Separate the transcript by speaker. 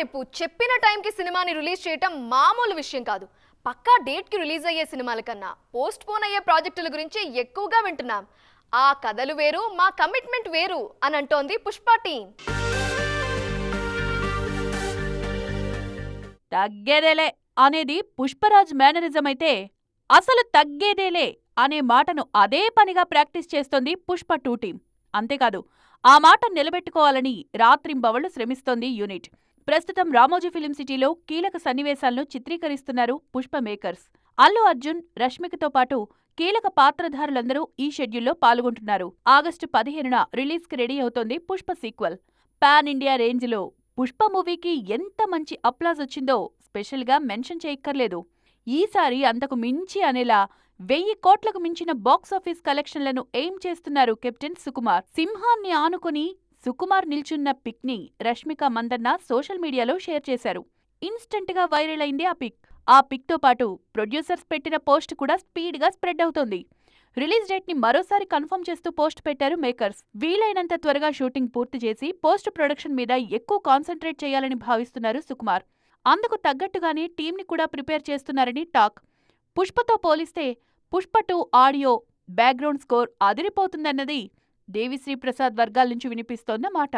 Speaker 1: రేపు చెప్పిన టైంకి సినిమాని రిలీజ్ చేయటం మామూలు విషయం కాదు. పక్కా డేట్కి రిలీజ్ అయ్యే సినిమాల కన్నా పోస్ట్ పోన్ అయ్యే ప్రాజెక్టుల గురించి ఎక్కువగా వింటున్నాం. ఆ కథలు వేరు మా కమిట్మెంట్ వేరు అని అంటోంది పుష్ప టీం.
Speaker 2: తగ్గేదేలే అనేది పుష్పరాజ్ మేనరిజం అయితే అసలు తగ్గేదేలే అనే మాటను అదే పనిగా ప్రాక్టీస్ చేస్తోంది పుష్ప టూ టీం. అంతేకాదు ఆ మాట నిలబెట్టుకోవాలని రాత్రింబవళ్ళు శ్రమిస్తోంది యూనిట్. ప్రస్తుతం రామోజీ ఫిలిం సిటీలో కీలక సన్నివేశాలను చిత్రీకరిస్తున్నారు పుష్ప మేకర్స్. అల్లు అర్జున్ రష్మికతో పాటు కీలక పాత్రధారులందరూ ఈ షెడ్యూల్లో పాల్గొంటున్నారు. ఆగస్టు పదిహేనున రిలీజ్కి రెడీ అవుతోంది పుష్ప సీక్వెల్. పాన్ ఇండియా రేంజ్లో పుష్ప మూవీకి ఎంత మంచి అప్లాజ్ వచ్చిందో స్పెషల్గా మెన్షన్ చేయక్కర్లేదు. ఈసారి అంతకు మించి అనేలా వెయ్యి కోట్లకు మించిన బాక్సాఫీస్ కలెక్షన్లను ఎయిమ్ చేస్తున్నారు కెప్టెన్ సుకుమార్. సింహాన్ని ఆనుకుని సుకుమార్ నిల్చున్న పిక్ని రష్మిక మందన్న సోషల్ మీడియాలో షేర్ చేశారు. ఇన్స్టంట్గా వైరల్ అయింది ఆ పిక్. ఆ పిక్తో పాటు ప్రొడ్యూసర్స్ పెట్టిన పోస్ట్ కూడా స్పీడ్గా స్ప్రెడ్ అవుతోంది. రిలీజ్ డేట్ని మరోసారి కన్ఫర్మ్ చేస్తూ పోస్ట్ పెట్టారు మేకర్స్. వీలైనంత త్వరగా షూటింగ్ పూర్తి చేసి పోస్ట్ ప్రొడక్షన్ మీద ఎక్కువ కాన్సన్ట్రేట్ చేయాలని భావిస్తున్నారు సుకుమార్. అందుకు తగ్గట్టుగానే టీంని కూడా ప్రిపేర్ చేస్తున్నారని టాక్. పుష్పతో పోలిస్తే Pushpa two audio background score అదిరిపోతుందన్నది Devi Sri Prasad వర్గాల నుంచి వినిపిస్తోన్న మాట